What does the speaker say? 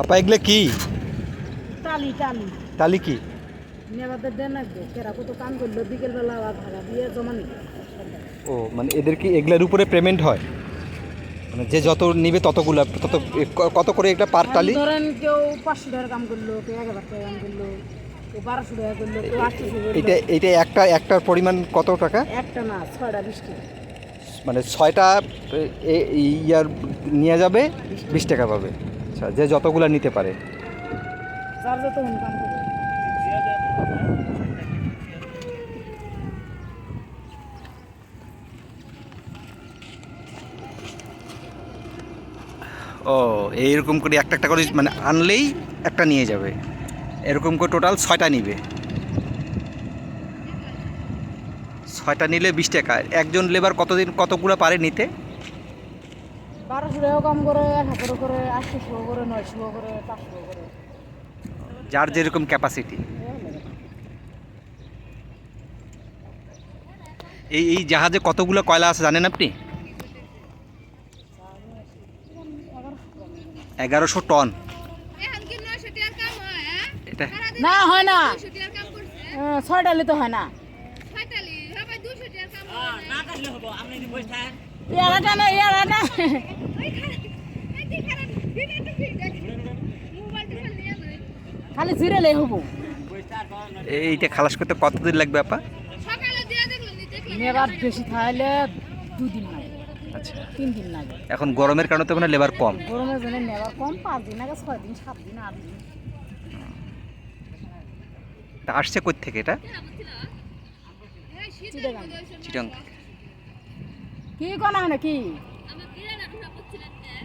আপা এগুলো কি? টালি টালি। তালি কি? নেবাদের দেন কেরা কত কাম করল বিকেলবেলা আবার ভাড়া দিয়ে জমা নিল। ও মানে এদের কি এগুলোর উপরে পেমেন্ট হয়? মানে যে যত নিবে ততগুলো তত কত করে একটা পার টালি? ধরেন কেউ পাঁচশো টাকার কাম করল কেউ এক হাজার টাকা কাম করল কেউ বারোশো টাকা করল কেউ আটশোশো এটা এটা একটা একটার পরিমাণ কত টাকা? একটা না ছয়টা বিশ টাকা মানে ছয়টা ইয়ার নিয়ে যাবে বিশ টাকা পাবে। আচ্ছা যে যতগুলো নিতে পারে। যার যত হুন কাম ও এইরকম করে একটা একটা করে মানে আনলেই একটা নিয়ে যাবে। এরকম করে টোটাল ছয়টা নিবে। ছয়টা নিলে বিশ টাকা। একজন লেবার কতদিন কতগুলো পারে নিতে? বারোশো টাকা কাম করে হাজারও করে করে নয়শো করে পাঁচশো করে যার যেরকম ক্যাপাসিটি এই এই জাহাজে কতগুলো কয়লা আছে জানেন আপনি এগারোশো টন হয় হ্যাঁ? এটা না হয় না দুশো টাকার কাম করছে আহ, ছয়টা নিতে হয় না ইয়ারাটা না ইয়ারাটা খালি জিরেলে হব। এইটা খালাস করতে কতদিন লাগবে আপা? নেবার বেশি থাকলে দুদিন লাগে। আচ্ছা। তিন দিন লাগে। এখন গরমের কারণে তো মানে লেবার কম। গরমের জন্য নেবার কম পাঁচ দিন আগে ছয় দিন সাত দিন আট দিন। তা আসছে কই থেকে এটা? শীতের চিটাগাং। কি কোনা নাকি?